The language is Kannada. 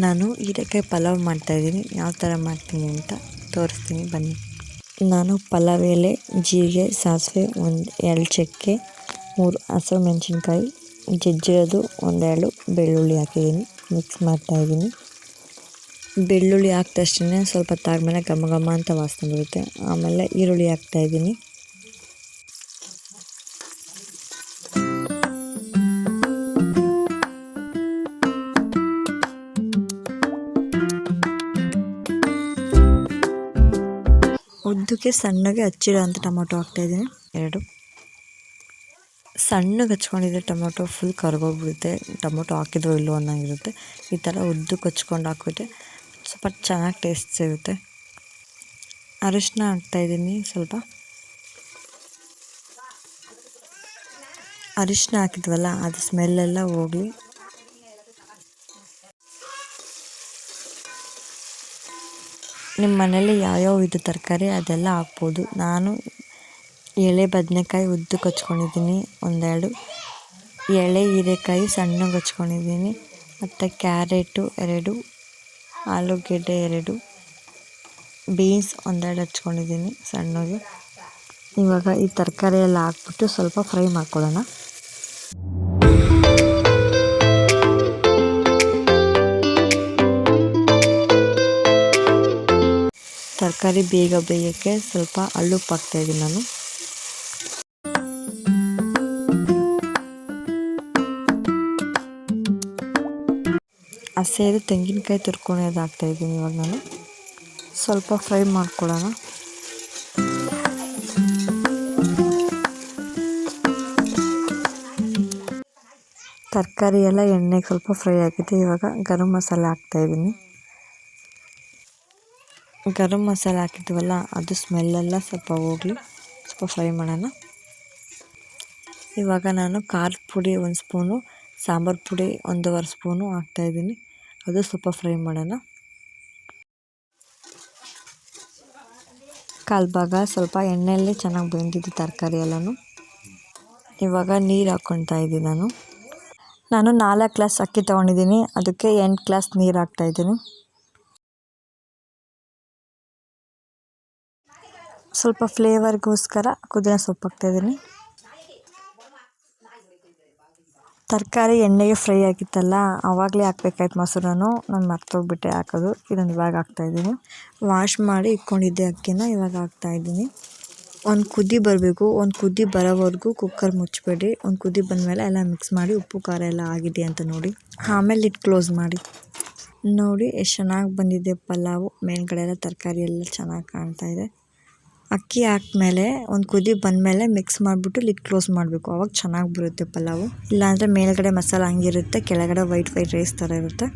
ನಾನು ಹೀರೆಕಾಯಿ ಪಲಾವ್ ಮಾಡ್ತಾಯಿದ್ದೀನಿ ಯಾವ ಥರ ಮಾಡ್ತೀನಿ ಅಂತ ತೋರಿಸ್ತೀನಿ. ಬನ್ನಿ. ನಾನು ಪಲಾವ್ ಎಲೆ, ಜೀರಿಗೆ, ಸಾಸಿವೆ, ಒಂದು ಎರಡು ಚಕ್ಕೆ, ಮೂರು ಹಸಿಮೆಣ್ಸಿನ್ಕಾಯಿ ಜಜ್ಜಿರೋದು ಒಂದೆರಡು ಬೆಳ್ಳುಳ್ಳಿ ಹಾಕಿದ್ದೀನಿ. ಮಿಕ್ಸ್ ಮಾಡ್ತಾಯಿದ್ದೀನಿ ಬೆಳ್ಳುಳ್ಳಿ ಹಾಕಿದ ತಕ್ಷಣ ಸ್ವಲ್ಪ ತಾಗ್ಮೇಲೆ ಘಮ ಘಮ ಅಂತ ವಾಸನೆ ಬರುತ್ತೆ. ಆಮೇಲೆ ಈರುಳ್ಳಿ ಹಾಕ್ತಾಯಿದ್ದೀನಿ ಉದ್ದಕ್ಕೆ ಸಣ್ಣಗೆ ಹಚ್ಚಿರೋ ಅಂತ ಟೊಮೊಟೊ ಹಾಕ್ತಾಯಿದ್ದೀನಿ. ಎರಡು. ಸಣ್ಣಗೆ ಹಚ್ಕೊಂಡಿದ್ದೆ ಟೊಮೊಟೊ ಫುಲ್ ಕರ್ಗೋಗ್ಬಿಡುತ್ತೆ. ಟೊಮೊಟೊ ಹಾಕಿದ್ರೋ ಇಲ್ಲೋ ಅನ್ನೋಂಗಿರುತ್ತೆ. ಈ ಥರ ಉದ್ದಕ್ಕೆ ಹಚ್ಕೊಂಡು ಹಾಕಿಬಿಟ್ಟೆ ಸ್ವಲ್ಪ ಚೆನ್ನಾಗಿ ಟೇಸ್ಟ್ ಸಿಗುತ್ತೆ. ಅರಿಶಿನ ಹಾಕ್ತಾಯಿದ್ದೀನಿ ಸ್ವಲ್ಪ. ಅರಿಶಿನ ಹಾಕಿದ್ವಲ್ಲ, ಅದು ಸ್ಮೆಲ್ಲೆಲ್ಲ ಹೋಗಲಿ. ನಿಮ್ಮ ಮನೇಲಿ ಯಾವ್ಯಾವ ಇದು ತರಕಾರಿ ಅದೆಲ್ಲ ಹಾಕ್ಬೋದು. ನಾನು ಎಳೆ ಬದನೆಕಾಯಿ ಉದ್ದಕ್ಕೆ ಹಚ್ಕೊಂಡಿದ್ದೀನಿ ಒಂದೆರಡು. ಎಳೆ, ಹೀರೆಕಾಯಿ ಸಣ್ಣಗೆ ಹಚ್ಕೊಂಡಿದ್ದೀನಿ ಮತ್ತು ಕ್ಯಾರೆಟು ಎರಡು, ಆಲೂಗೆಡ್ಡೆ ಎರಡು, ಬೀನ್ಸ್ ಒಂದೆರಡು ಹಚ್ಕೊಂಡಿದ್ದೀನಿ ಸಣ್ಣಗೆ. ಇವಾಗ ಈ ತರಕಾರಿ ಎಲ್ಲ ಹಾಕ್ಬಿಟ್ಟು ಸ್ವಲ್ಪ ಫ್ರೈ ಮಾಡ್ಕೊಳ್ಳೋಣ. ತರಕಾರಿ ಬೇಗ ಬೇಯೋಕ್ಕೆ ಸ್ವಲ್ಪ ಹಳ್ಳುಪ್ಪು ಹಾಕ್ತಾಯಿದ್ದೀನಿ ನಾನು. ಹಸಿದು ತೆಂಗಿನಕಾಯಿ ತುರ್ಕೊಳೋದು ಹಾಕ್ತಾಯಿದ್ದೀನಿ ಇವಾಗ ನಾನು. ಸ್ವಲ್ಪ ಫ್ರೈ ಮಾಡ್ಕೊಳ್ಳೋಣ. ತರಕಾರಿ ಎಲ್ಲ ಎಣ್ಣೆಗೆ ಸ್ವಲ್ಪ ಫ್ರೈ ಆಗಿದೆ ಇವಾಗ ಗರಂ ಮಸಾಲೆ ಹಾಕ್ತಾಯಿದ್ದೀನಿ ಗರಂ ಮಸಾಲೆ ಹಾಕಿದ್ವಲ್ಲ, ಅದು ಸ್ಮೆಲ್ಲೆಲ್ಲ ಸ್ವಲ್ಪ ಹೋಗಲಿ, ಸ್ವಲ್ಪ ಫ್ರೈ ಮಾಡೋಣ. ಇವಾಗ ನಾನು ಖಾರದ ಪುಡಿ ಒಂದು ಸ್ಪೂನು, ಸಾಂಬಾರು ಪುಡಿ ಒಂದೂವರೆ ಸ್ಪೂನು ಹಾಕ್ತಾಯಿದ್ದೀನಿ ಅದು ಸ್ವಲ್ಪ ಫ್ರೈ ಮಾಡೋಣ. ಕಾಲು ಭಾಗ ಸ್ವಲ್ಪ ಎಣ್ಣೆಯಲ್ಲಿ ಚೆನ್ನಾಗಿ ಬೆಂದಿದ್ದು ತರಕಾರಿ ಎಲ್ಲನೂ. ಇವಾಗ ನೀರು ಹಾಕ್ಕೊತಾ ಇದ್ದೀನಿ ನಾನು. ನಾನು ನಾಲ್ಕು ಗ್ಲಾಸ್ ಅಕ್ಕಿ ತೊಗೊಂಡಿದ್ದೀನಿ, ಅದಕ್ಕೆ ಎಂಟು ಗ್ಲಾಸ್ ನೀರು ಹಾಕ್ತಾಯಿದ್ದೀನಿ ಸ್ವಲ್ಪ ಫ್ಲೇವರ್ಗೋಸ್ಕರ ಕುದಿನ ಸೊಪ್ಪು ಹಾಕ್ತಾಯಿದ್ದೀನಿ ತರಕಾರಿ ಎಣ್ಣೆಗೆ ಫ್ರೈ ಆಗಿತ್ತಲ್ಲ, ಆವಾಗಲೇ ಹಾಕ್ಬೇಕಾಯ್ತು ಮೊಸರನ್ನು. ನಾನು ಮರ್ತೋಗ್ಬಿಟ್ಟೆ ಹಾಕೋದು. ಇದನ್ನು ಇವಾಗ ಹಾಕ್ತಾಯಿದ್ದೀನಿ. ವಾಶ್ ಮಾಡಿ ಇಟ್ಕೊಂಡಿದ್ದೆ ಅಕ್ಕಿನ, ಇವಾಗ ಹಾಕ್ತಾಯಿದ್ದೀನಿ. ಒಂದು ಕುದಿ ಬರಬೇಕು. ಒಂದು ಕುದಿ ಬರೋವರೆಗೂ ಕುಕ್ಕರ್ ಮುಚ್ಚಬೇಡಿ ಒಂದು ಕುದಿ ಬಂದಮೇಲೆ ಎಲ್ಲ ಮಿಕ್ಸ್ ಮಾಡಿ ಉಪ್ಪು, ಖಾರ ಎಲ್ಲ ಆಗಿದೆ ಅಂತ ನೋಡಿ. ಆಮೇಲೆ ಇಟ್ಟು ಕ್ಲೋಸ್ ಮಾಡಿ. ನೋಡಿ, ಎಷ್ಟು ಚೆನ್ನಾಗಿ ಬಂದಿದೆ ಪಲಾವು. ಮೇಲ್ಗಡೆ ಎಲ್ಲ ತರಕಾರಿ ಎಲ್ಲ ಚೆನ್ನಾಗಿ ಕಾಣ್ತಾ ಇದೆ. ಅಕ್ಕಿ ಹಾಕ್ಮೇಲೆ ಒಂದು ಕುದಿ ಬಂದಮೇಲೆ ಮಿಕ್ಸ್ ಮಾಡಿಬಿಟ್ಟು ಲಿಡ್ ಕ್ಲೋಸ್ ಮಾಡಬೇಕು. ಅವಾಗ ಚೆನ್ನಾಗಿ ಬರುತ್ತೆ ಪಲಾವು. ಇಲ್ಲಾಂದರೆ ಮೇಲ್ಗಡೆ ಮಸಾಲೆ ಹಂಗಿರುತ್ತೆ, ಕೆಳಗಡೆ ವೈಟ್ ವೈಟ್ ರೈಸ್ ಥರ ಇರುತ್ತೆ.